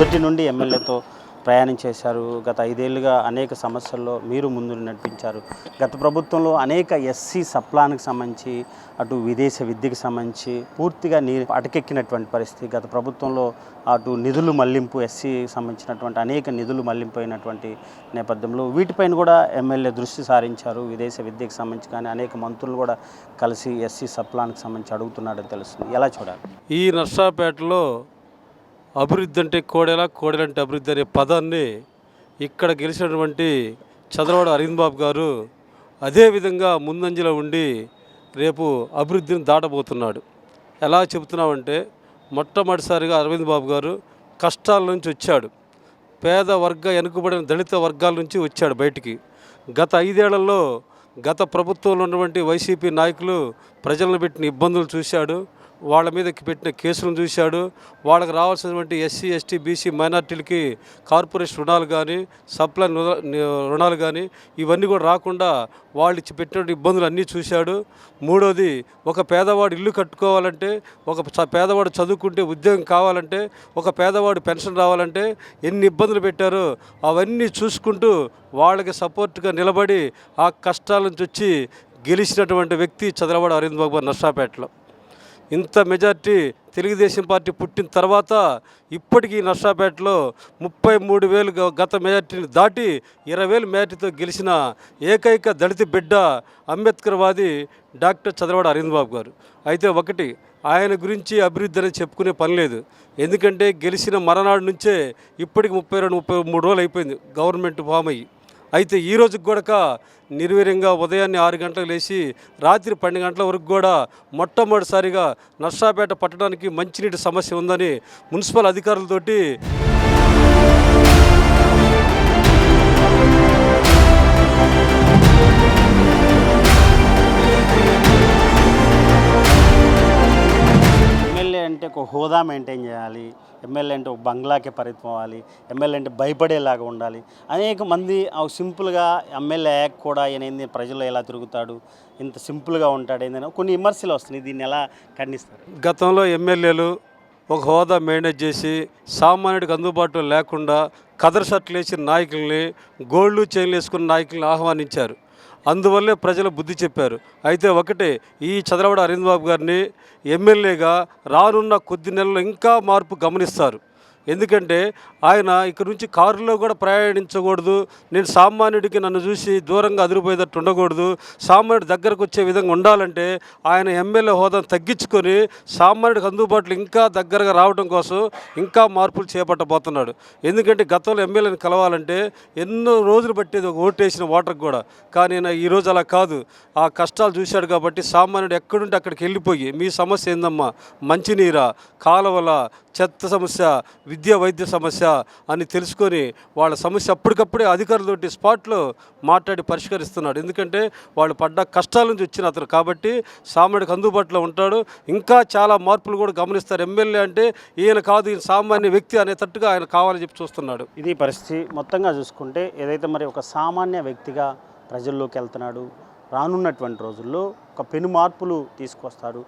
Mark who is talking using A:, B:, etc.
A: మొదటి నుండి ఎమ్మెల్యేతో ప్రయాణం చేశారు. గత ఐదేళ్ళుగా అనేక సమస్యల్లో మీరు ముందు నడిపించారు. గత ప్రభుత్వంలో అనేక ఎస్సీ సప్లానికి సంబంధించి అటు విదేశ విద్యకు సంబంధించి పూర్తిగా నీ అటకెక్కినటువంటి పరిస్థితి గత ప్రభుత్వంలో అటు నిధులు మళ్ళింపు ఎస్సీ సంబంధించినటువంటి అనేక నిధులు మళ్ళింపోయినటువంటి నేపథ్యంలో వీటిపైన కూడా ఎమ్మెల్యే దృష్టి సారించారు. విదేశ విద్యకు సంబంధించి కానీ అనేక మంత్రులు కూడా కలిసి ఎస్సీ సప్లానికి సంబంధించి అడుగుతున్నాడని తెలుస్తుంది. ఎలా చూడాలి?
B: ఈ నర్సాపేటలో అభివృద్ధి అంటే కోడెల కోడెల అంటే అభివృద్ధి అనే పదాన్ని ఇక్కడ గెలిచినటువంటి చంద్రబాబు అరవింద్ బాబు గారు అదేవిధంగా ముందంజలో ఉండి రేపు అభివృద్ధిని దాటబోతున్నాడు. ఎలా చెబుతున్నామంటే మొట్టమొదటిసారిగా అరవింద్ బాబు గారు కష్టాల నుంచి వచ్చాడు. పేద వర్గ వెనుకబడిన దళిత వర్గాల నుంచి వచ్చాడు బయటికి. గత ఐదేళ్ళలో గత ప్రభుత్వంలో ఉన్నటువంటి వైసీపీ నాయకులు ప్రజలను పెట్టిన ఇబ్బందులు చూశాడు. వాళ్ళ మీద పెట్టిన కేసులను చూశాడు. వాళ్ళకి రావాల్సినటువంటి ఎస్సీ ఎస్టీ బీసీ మైనార్టీలకి కార్పొరేషన్ రుణాలు కానీ సప్లై రుణ- రుణాలు కానీ ఇవన్నీ కూడా రాకుండా వాళ్ళు ఇచ్చి పెట్టిన ఇబ్బందులు అన్నీ చూశాడు. మూడోది ఒక పేదవాడు ఇల్లు కట్టుకోవాలంటే ఒక పేదవాడు చదువుకుంటే ఉద్యోగం కావాలంటే ఒక పేదవాడు పెన్షన్ రావాలంటే ఎన్ని ఇబ్బందులు పెట్టారో అవన్నీ చూసుకుంటూ వాళ్ళకి సపోర్ట్గా నిలబడి ఆ కష్టాల నుంచి వచ్చి గెలిచినటువంటి వ్యక్తి చంద్రబాబు అరవింద్ బాబు నర్సాపేటలో. ఇంత మెజార్టీ తెలుగుదేశం పార్టీ పుట్టిన తర్వాత ఇప్పటికీ నర్సాపేటలో ముప్పై మూడు వేలు గత మెజార్టీని దాటి ఇరవై వేలు మెజార్టీతో గెలిచిన ఏకైక దళిత బిడ్డ అంబేద్కర్వాది డాక్టర్ చంద్రబాబు అరవింద్ బాబు గారు. అయితే ఒకటి ఆయన గురించి అభివృద్ధి అనేది చెప్పుకునే పని లేదు. ఎందుకంటే గెలిచిన మరనాడు నుంచే ఇప్పటికి ముప్పై రెండు ముప్పై మూడు రోజులు అయిపోయింది గవర్నమెంట్ ఫామ్ అయ్యి అయితే ఈ రోజుకు కూడా నిర్వీర్యంగా ఉదయాన్నే ఆరు గంటలకు లేచి రాత్రి పన్నెండు గంటల వరకు కూడా మొట్టమొదటిసారిగా నర్సాపేట పట్టడానికి మంచినీటి సమస్య ఉందని మున్సిపల్ అధికారులతోటి
A: ఒక హోదా మెయింటైన్ చేయాలి. ఎమ్మెల్యే అంటే ఒక బంగ్లాకే పరితమవ్వాలి అవ్వాలి ఎమ్మెల్యే అంటే భయపడేలాగా ఉండాలి. అనేక మంది ఆ సింపుల్గా ఎమ్మెల్యే యాక్ కూడా ఈయన ప్రజలు ఎలా తిరుగుతాడు ఇంత సింపుల్గా ఉంటాడు ఏందని కొన్ని విమర్శలు వస్తున్నాయి. దీన్ని ఎలా ఖండిస్తారు?
B: గతంలో ఎమ్మెల్యేలు ఒక హోదా మెయింటైన్ చేసి సామాన్యుడికి అందుబాటులో లేకుండా కదర్ షర్ట్లు వేసిన నాయకుల్ని గోల్డ్ చైన్లు వేసుకున్న నాయకుల్ని ఆహ్వానించారు. అందువల్లే ప్రజలు బుద్ధి చెప్పారు. అయితే ఒకటే ఈ చంద్రబాబు అరవింద్ బాబు గారిని ఎమ్మెల్యేగా రానున్న కొద్ది నెలల్లో ఇంకా మార్పు గమనిస్తారు. ఎందుకంటే ఆయన ఇక్కడ నుంచి కారులో కూడా ప్రయాణించకూడదు. నేను సామాన్యుడికి నన్ను చూసి దూరంగా అదిరిపోయేటట్టు ఉండకూడదు. సామాన్యుడి దగ్గరకు వచ్చే విధంగా ఉండాలంటే ఆయన ఎమ్మెల్యే హోదాను తగ్గించుకొని సామాన్యుడికి అందుబాటులో ఇంకా దగ్గరగా రావడం కోసం ఇంకా మార్పులు చేపట్టబోతున్నాడు. ఎందుకంటే గతంలో ఎమ్మెల్యేని కలవాలంటే ఎన్నో రోజులు పట్టేది ఒక ఓటేసిన ఓటర్కి కూడా. కానీ ఈరోజు అలా కాదు. ఆ కష్టాలు చూశాడు కాబట్టి సామాన్యుడు ఎక్కడుంటే అక్కడికి వెళ్ళిపోయి మీ సమస్య ఏందమ్మా? మంచినీరా? కాలువల? చెత్త సమస్య విద్య వైద్య సమస్య అని తెలుసుకొని వాళ్ళ సమస్య అప్పటికప్పుడే అధికారులతోటి స్పాట్లో మాట్లాడి పరిష్కరిస్తున్నాడు. ఎందుకంటే వాళ్ళు పడ్డ కష్టాల నుంచి వచ్చిన అతను. కాబట్టి సామాన్యుడికి అందుబాటులో ఉంటాడు. ఇంకా చాలా మార్పులు కూడా గమనిస్తారు. ఎమ్మెల్యే అంటే ఈయన కాదు ఈయన సామాన్య వ్యక్తి అనేటట్టుగా ఆయన కావాలని చెప్పి చూస్తున్నాడు.
A: ఇది పరిస్థితి మొత్తంగా చూసుకుంటే ఏదైతే మరి ఒక సామాన్య వ్యక్తిగా ప్రజల్లోకి వెళ్తున్నాడు రానున్నటువంటి రోజుల్లో ఒక పెను మార్పులు తీసుకొస్తాడు.